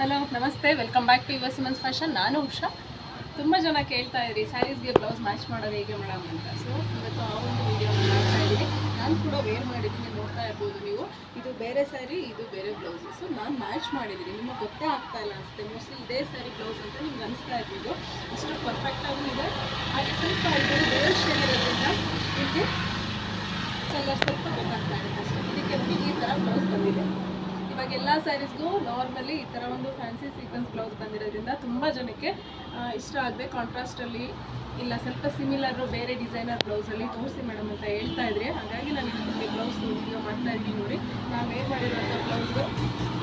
Hello, ನಮಸ್ತೆ. Welcome back to your Simons fashion. ನಾನು ಉಷಾ. ತುಂಬ ಜನ ಕೇಳ್ತಾ ಇದ್ರಿ ಸ್ಯಾರೀಸ್ಗೆ ಬ್ಲೌಸ್ ಮ್ಯಾಚ್ ಮಾಡೋದು ಹೇಗೆ ಮೇಡಮ್ ಅಂತ. ಸೊ ಇವತ್ತು ಆ ಒಂದು ವಿಡಿಯೋ ಮಾಡ್ತಾ ಇದ್ದೀನಿ. ನಾನು ಕೂಡ ವೇರ್ ಮಾಡಿದ್ದೀನಿ, ನೋಡ್ತಾ ಇರ್ಬೋದು ನೀವು. ಇದು ಬೇರೆ ಸ್ಯಾರಿ ಇದು ಬೇರೆ ಬ್ಲೌಸ್ ಸೊ ನಾನು ಮ್ಯಾಚ್ ಮಾಡಿದ್ದೀನಿ. ನಿಮಗೆ ಗೊತ್ತೇ ಆಗ್ತಾ ಇಲ್ಲ ಅನಿಸುತ್ತೆ. ಮೋಸ್ಟ್ಲಿ ಇದೇ ಸ್ಯಾರಿ ಬ್ಲೌಸ್ ಅಂತ ನಿಮ್ಗೆ ಅನಿಸ್ತಾ ಇರ್ಬೋದು. ಇಷ್ಟು ಪರ್ಫೆಕ್ಟಾಗೂ ಇದೆ. ಹಾಗೆ ಸ್ವಲ್ಪ ಇದು ಬೇರೆ ಶೇಡ್ ಇರೋದ್ರಿಂದ ನಿಮಗೆ ಕಲರ್ ಸ್ವಲ್ಪ ಗೊತ್ತಾಗ್ತಾ ಇರುತ್ತೆ. ಅಷ್ಟೇ ಇದಕ್ಕೆ ಈ ಥರ ಬ್ಲೌಸ್ ಬಂದಿದೆ ಇವಾಗ ಎಲ್ಲ ಸ್ಯಾರೀಸ್ಗೂ ನಾರ್ಮಲಿ ಈ ಥರ ಒಂದು ಫ್ಯಾನ್ಸಿ ಸೀಕ್ವೆನ್ಸ್ ಬ್ಲೌಸ್ ಬಂದಿರೋದ್ರಿಂದ ತುಂಬ ಜನಕ್ಕೆ ಇಷ್ಟ ಆಗದೆ ಕಾಂಟ್ರಾಸ್ಟಲ್ಲಿ ಇಲ್ಲ ಸ್ವಲ್ಪ ಸಿಮಿಲರು ಬೇರೆ ಡಿಸೈನರ್ ಬ್ಲೌಸಲ್ಲಿ ತೋರಿಸಿ ಮೇಡಮ್ ಅಂತ ಹೇಳ್ತಾ ಇದ್ರಿ, ಹಾಗಾಗಿ ನಾನು ನಿಮಗೆ ಬ್ಲೌಸ್ ವಿಡಿಯೋ ಮಾಡ್ತಾ ಇದ್ದೀನಿ ನೋಡಿ. ನಾನು ವೇರ್ ಮಾಡಿರೋಂಥ ಬ್ಲೌಸು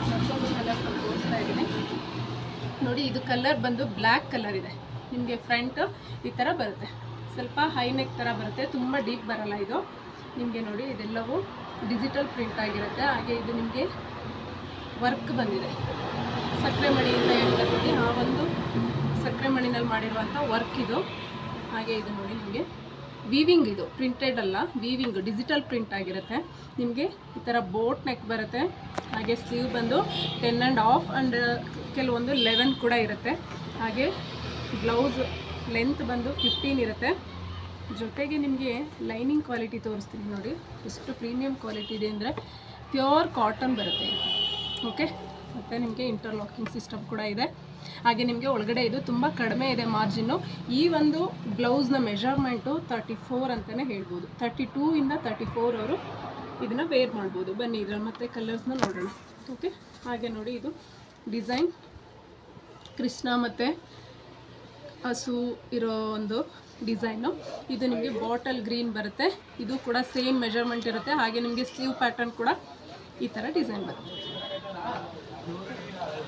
ಮತ್ತೊಂದು ಕಲರ್ ತೋರಿಸ್ತಾ ಇದ್ದೀನಿ. ನೋಡಿ, ಇದು ಕಲರ್ ಬಂದು ಬ್ಲ್ಯಾಕ್ ಕಲರ್ ಇದೆ. ನಿಮಗೆ ಫ್ರಂಟ್ ಈ ಥರ ಬರುತ್ತೆ. ಸ್ವಲ್ಪ ಹೈ ನೆಕ್ ಥರ ಬರುತ್ತೆ, ತುಂಬ ಡೀಪ್ ಬರಲ್ಲ ಇದು. ನಿಮಗೆ ನೋಡಿ, ಇದೆಲ್ಲವೂ ಡಿಜಿಟಲ್ ಪ್ರಿಂಟ್ ಆಗಿರುತ್ತೆ. ಹಾಗೆ ಇದು ನಿಮಗೆ ವರ್ಕ್ ಬಂದಿದೆ. ಸಕ್ಕರೆ ಮಣಿಯಿಂದ ಹೇಳ್ತಕ್ಕಂಥ ಆ ಒಂದು ಸಕ್ಕರೆ ಮಣಿನಲ್ಲಿ ಮಾಡಿರುವಂಥ ವರ್ಕ್ ಇದು. ಹಾಗೆ ಇದು ನೋಡಿ ನಿಮಗೆ. ವೀವಿಂಗ್ ಇದು. ಪ್ರಿಂಟೆಡ್ ಅಲ್ಲ. ವೀವಿಂಗ್ ಡಿಜಿಟಲ್ ಪ್ರಿಂಟ್ ಆಗಿರುತ್ತೆ. ನಿಮಗೆ ಈ ಥರ ಬೋಟ್ ನೆಕ್ ಬರುತ್ತೆ. ಹಾಗೆ ಸ್ಲೀವ್ ಬಂದು ಟೆನ್ ಆ್ಯಂಡ್ ಆಫ್ ಆ್ಯಂಡ್ ಕೆಲವೊಂದು ಲೆವೆನ್ ಕೂಡ ಇರುತ್ತೆ. ಹಾಗೆ ಬ್ಲೌಸ್ ಲೆಂತ್ ಬಂದು ಫಿಫ್ಟೀನ್ ಇರುತ್ತೆ. ಜೊತೆಗೆ ನಿಮಗೆ ಲೈನಿಂಗ್ ಕ್ವಾಲಿಟಿ ತೋರಿಸ್ತೀನಿ ನೋಡಿ. ಎಷ್ಟು ಪ್ರೀಮಿಯಂ ಕ್ವಾಲಿಟಿ ಇದೆ ಅಂದರೆ ಪ್ಯೂರ್ ಕಾಟನ್ ಬರುತ್ತೆ. ಓಕೆ? ಮತ್ತು ನಿಮಗೆ ಇಂಟರ್ಲಾಕಿಂಗ್ ಸಿಸ್ಟಮ್ ಕೂಡ ಇದೆ. ಹಾಗೆ ನಿಮಗೆ ಒಳಗಡೆ ಇದು ತುಂಬ ಕಡಿಮೆ ಇದೆ ಮಾರ್ಜಿನ್ನು ಈ ಒಂದು ಬ್ಲೌಸ್ನ ಮೆಷರ್ಮೆಂಟು ತರ್ಟಿ ಫೋರ್ ಅಂತಲೇ ಹೇಳ್ಬೋದು. ತರ್ಟಿ ಟೂ ಇಂದ ತರ್ಟಿ ಫೋರ್ ಅವರು ಇದನ್ನು ವೇರ್ ಮಾಡ್ಬೋದು. ಬನ್ನಿ, ಇದರಲ್ಲಿ ಮತ್ತೆ ಕಲರ್ಸ್ನ ನೋಡೋಣ. ಓಕೆ? ಹಾಗೆ ನೋಡಿ ಇದು ಡಿಸೈನ್ ಕೃಷ್ಣ ಮತ್ತು ಹಸು ಇರೋ ಒಂದು ಡಿಸೈನು ಇದು ನಿಮಗೆ ಬಾಟಲ್ ಗ್ರೀನ್ ಬರುತ್ತೆ. ಇದು ಕೂಡ ಸೇಮ್ ಮೆಜರ್ಮೆಂಟ್ ಇರುತ್ತೆ. ಹಾಗೆ ನಿಮಗೆ ಸ್ಲೀವ್ ಪ್ಯಾಟರ್ನ್ ಕೂಡ ಈ ಥರ ಡಿಸೈನ್ ಬರುತ್ತೆ.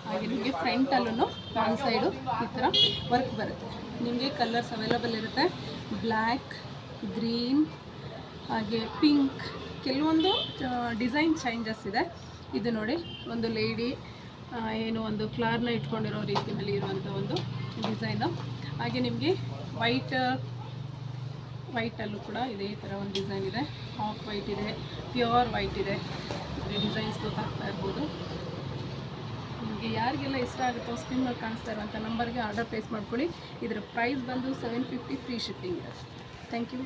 ಹಾಗೆ ನಿಮಗೆ ಫ್ರಂಟಲ್ಲೂ ಒನ್ ಸೈಡು ಈ ಥರ ವರ್ಕ್ ಬರುತ್ತೆ. ನಿಮಗೆ ಕಲರ್ಸ್ ಅವೈಲಬಲ್ ಇರುತ್ತೆ. ಬ್ಲ್ಯಾಕ್ ಗ್ರೀನ್ ಹಾಗೆ ಪಿಂಕ್ ಕೆಲವೊಂದು ಡಿಸೈನ್ ಚೇಂಜಸ್ ಇದೆ. ಇದು ನೋಡಿ, ಒಂದು ಲೇಡಿ ಏನು ಒಂದು ಫ್ಲವರ್ನ ಇಟ್ಕೊಂಡಿರೋ ರೀತಿಯಲ್ಲಿ ಇರುವಂಥ ಒಂದು ಡಿಸೈನು ಹಾಗೆ ನಿಮಗೆ ವೈಟ್ ವೈಟಲ್ಲೂ ಕೂಡ ಇದೇ ಥರ ಒಂದು ಡಿಸೈನ್ ಇದೆ. ಹಾಫ್ ವೈಟ್ ಇದೆ ಪ್ಯೂರ್ ವೈಟ್ ಇದೆ. ಡಿಸೈನ್ಸ್ ಗೊತ್ತಾಗ್ತಾ ಇರ್ಬೋದು. ಯಾರಿಗೆಲ್ಲ ಇಷ್ಟ ಆಗುತ್ತೋ ಸ್ಕ್ರೀನ್ ಮೇಲೆ ಕಾಣಿಸ್ತಾ ಇರುವಂಥ ನಂಬರ್ಗೆ ಆರ್ಡರ್ ಪ್ಲೇಸ್ ಮಾಡ್ಕೊಳ್ಳಿ. ಇದರ ಪ್ರೈಸ್ ಬಂದು seven fifty free shipping thank you